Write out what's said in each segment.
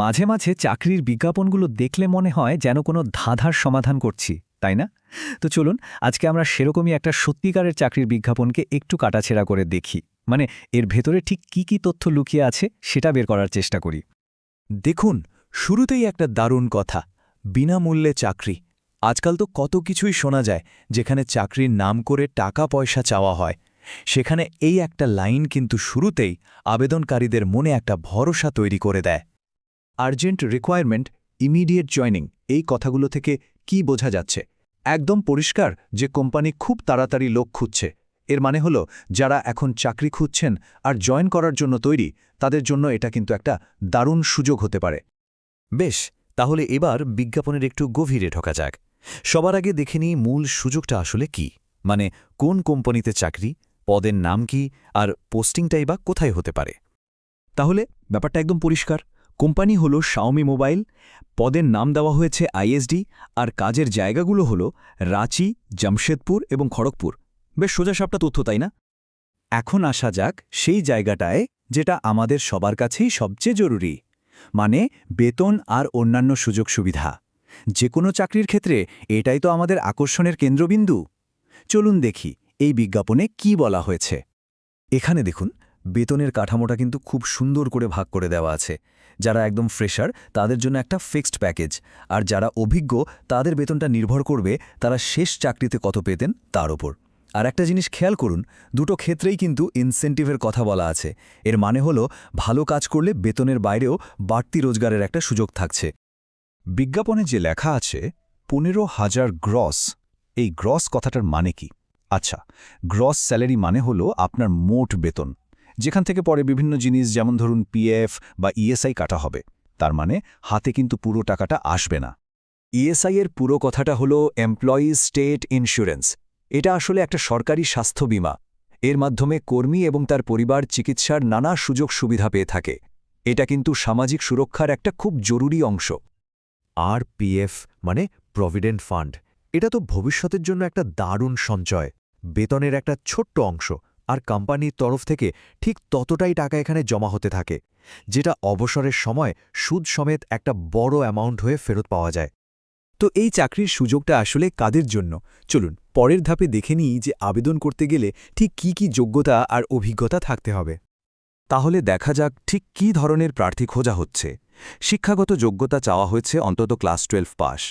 মাঝে মাঝে চাকরির বিজ্ঞাপনগুলো দেখলে মনে হয় যেন কোনো ধাঁধার সমাধান করছি, তাই না? তো চলুন, আজকে আমরা সেরকমই একটা সত্যিকারের চাকরির বিজ্ঞাপনকে একটু কাটাছেড়া করে দেখি। মানে এর ভেতরে ঠিক কি কি তথ্য লুকিয়ে আছে সেটা বের করার চেষ্টা করি। দেখুন, শুরুতেই একটা দারুণ কথা, বিনামূল্যে চাকরি। আজকাল তো কত কিছুই শোনা যায়, যেখানে চাকরির নাম করে টাকা পয়সা চাওয়া হয়। সেখানে এই একটা লাইন কিন্তু শুরুতেই আবেদনকারীদের মনে একটা ভরসা তৈরি করে দেয়। আর্জেন্ট রিকোয়ারমেন্ট ইমিডিয়েট জয়নিং এই কথাগুলো থেকে কি বোঝা যাচ্ছে? একদম পরিষ্কার যে কোম্পানি খুব তাড়াতাড়ি লোক খুঁজছে। এর মানে হলো, যারা এখন চাকরি খুঁজছেন আর জয়েন করার জন্য তৈরি, তাদের জন্য এটা কিন্তু একটা দারুণ সুযোগ হতে পারে। বেশ, তাহলে এবার বিজ্ঞাপনের একটু গভীরে ঢোকা যাক। সবার আগে দেখে নিই মূল সুযোগটা আসলে কি। মানে কোন কোম্পানিতে চাকরি, পদের নাম কি, আর পোস্টিংটাই বা কোথায় হতে পারে। তাহলে, ব্যাপারটা একদম পরিষ্কার। কোম্পানি হলো শাওমি মোবাইল পদের নাম দেওয়া হয়েছে আইএসডি আর কাজের জায়গাগুলো হলো রাঁচি, জামশেদপুর এবং খড়গপুর। বেশ সোজাসাপটা তথ্য, তাই না? এখন আসা যাক সেই জায়গাটায় যেটা আমাদের সবার কাছেই সবচেয়ে জরুরি মানে বেতন আর অন্যান্য সুযোগ সুবিধা। যে কোনো চাকরির ক্ষেত্রে এটাই তো আমাদের আকর্ষণের কেন্দ্রবিন্দু। চলুন দেখি এই বিজ্ঞাপনে কি বলা হয়েছে। এখানে দেখুন বেতনের কাঠামোটা কিন্তু খুব সুন্দর করে ভাগ করে দেওয়া আছে। যারা একদম ফ্রেশার তাদের জন্য একটা ফিক্সড প্যাকেজ আর যারা অভিজ্ঞ, তাদের বেতনটা নির্ভর করবে তারা শেষ চাকরিতে কত পেতেন তার ওপর। আর একটা জিনিস খেয়াল করুন, দুটো ক্ষেত্রেই কিন্তু ইনসেন্টিভের কথা বলা আছে। এর মানে হলো, ভালো কাজ করলে বেতনের বাইরেও বাড়তি রোজগারের একটা সুযোগ থাকছে। বিজ্ঞাপনে যে লেখা আছে, পনেরো হাজার গ্রস এই গ্রস কথাটার মানে কি? আচ্ছা গ্রস স্যালারি মানে হলো আপনার মোট বেতন। যেখান থেকে পরে বিভিন্ন জিনিস, যেমন ধরুন পিএফ বা ইএসআই কাটা হবে। তার মানে হাতে কিন্তু পুরো টাকাটা আসবে না। ইএসআই এর পুরো কথাটা হলো এমপ্লয়িজ স্টেট ইন্স্যুরেন্স এটা আসলে একটা সরকারি স্বাস্থ্য বীমা। এর মাধ্যমে কর্মী এবং তার পরিবার চিকিৎসার নানা সুযোগ সুবিধা পেয়ে থাকে। এটা কিন্তু সামাজিক সুরক্ষার একটা খুব জরুরি অংশ। আর পিএফ মানে প্রভিডেন্ট ফান্ড এটা তো ভবিষ্যতের জন্য একটা দারুণ সঞ্চয়। বেতনের একটা ছোট্ট অংশ। আর কোম্পানির তরফ থেকে ঠিক ততটাই টাকা এখানে জমা হতে থাকে, যেটা অবসরের সময় সুদ সমেত একটা বড় অ্যামাউন্ট হয়ে ফেরত পাওয়া যায়। তো এই চাকরির সুযোগটা আসলে কাদের জন্য? চলুন, পরের ধাপে দেখে নিই যে আবেদন করতে গেলে ঠিক কি কি যোগ্যতা আর অভিজ্ঞতা থাকতে হবে। তাহলে দেখা যাক ঠিক কী ধরনের প্রার্থী খোঁজা হচ্ছে। শিক্ষাগত যোগ্যতা চাওয়া হয়েছে অন্তত ক্লাস টুয়েলভ পাস।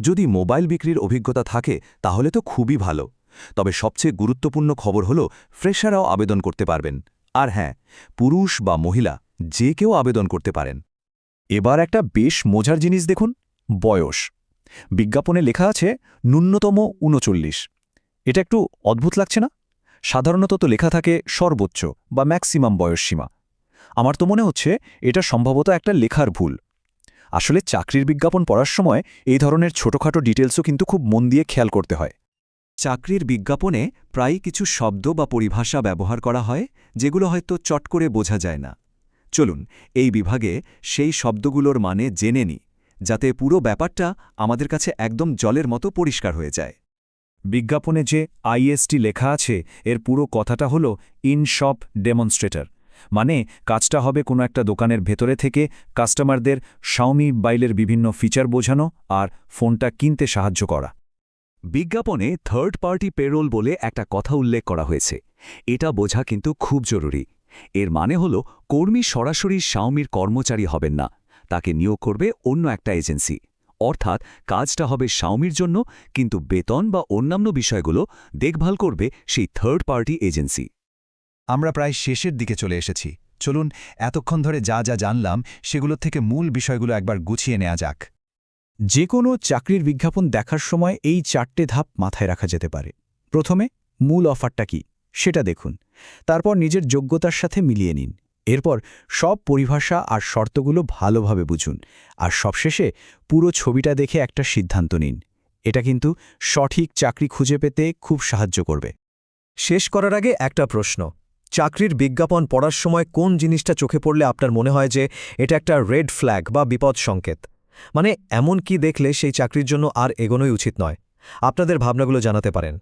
যদি মোবাইল বিক্রির অভিজ্ঞতা থাকে, তাহলে তো খুবই ভালো। তবে সবচেয়ে গুরুত্বপূর্ণ খবর হল, ফ্রেশাররাও আবেদন করতে পারবেন। আর হ্যাঁ পুরুষ বা মহিলা, যে কেউ আবেদন করতে পারেন। এবার একটা বেশ মজার জিনিস দেখুন, বয়স। বিজ্ঞাপনে লেখা আছে, ন্যূনতম উনচল্লিশ এটা একটু অদ্ভুত লাগছে না? সাধারণত তো লেখা থাকে সর্বোচ্চ বা ম্যাক্সিমাম বয়সসীমা আমার তো মনে হচ্ছে, এটা সম্ভবত একটা লেখার ভুল। আসলে চাকরির বিজ্ঞাপন পড়ার সময় এই ধরনের ছোটখাটো ডিটেলসও কিন্তু খুব মন দিয়ে খেয়াল করতে হয়। চাকরির বিজ্ঞাপনে প্রায় কিছু শব্দ বা পরিভাষা ব্যবহার করা হয়, যেগুলো হয়তো চট করে বোঝা যায় না। চলুন, এই বিভাগে সেই শব্দগুলোর মানে জেনে নিই যাতে পুরো ব্যাপারটা আমাদের কাছে একদম জলের মতো পরিষ্কার হয়ে যায়। বিজ্ঞাপনে যে আইএসটি লেখা আছে, এর পুরো কথাটা হল ইন শপ ডেমনস্ট্রেটর মানে কাজটা হবে কোনো একটা দোকানের ভেতরে থেকে কাস্টমারদের শাওমি বাইলের বিভিন্ন ফিচার বোঝানো আর ফোনটা কিনতে সাহায্য করা। বিজ্ঞাপনে থার্ড পার্টি পেরোল বলে একটা কথা উল্লেখ করা হয়েছে। এটা বোঝা কিন্তু খুব জরুরি। এর মানে হল, কর্মী সরাসরি শাওমির কর্মচারী হবেন না, তাকে নিয়োগ করবে অন্য একটা এজেন্সি। অর্থাৎ, কাজটা হবে শাওমির জন্য, কিন্তু বেতন বা অন্যান্য বিষয়গুলো দেখভাল করবে সেই থার্ড পার্টি এজেন্সি। আমরা প্রায় শেষের দিকে চলে এসেছি। চলুন, এতক্ষণ ধরে যা যা জানলাম, সেগুলোর থেকে মূল বিষয়গুলো একবার গুছিয়ে নেওয়া যাক। যে কোনো চাকরির বিজ্ঞাপন দেখার সময় এই চারটে ধাপ মাথায় রাখা যেতে পারে। প্রথমে, মূল অফারটা কি? সেটা দেখুন। তারপর নিজের যোগ্যতার সাথে মিলিয়ে নিন। এরপর সব পরিভাষা আর শর্তগুলো ভালোভাবে বুঝুন। আর সবশেষে, পুরো ছবিটা দেখে একটা সিদ্ধান্ত নিন। এটা কিন্তু সঠিক চাকরি খুঁজে পেতে খুব সাহায্য করবে। শেষ করার আগে একটা প্রশ্ন। চাকরির বিজ্ঞাপন পড়ার সময় কোন জিনিসটা চোখে পড়লে আপনার মনে হয় যে এটা একটা রেড ফ্ল্যাগ বা বিপদ সংকেত? মানে এমন কি দেখলে সেই চাকরির জন্য আর এগোনোই উচিত নয়। আপনাদের ভাবনাগুলো জানাতে পারেন।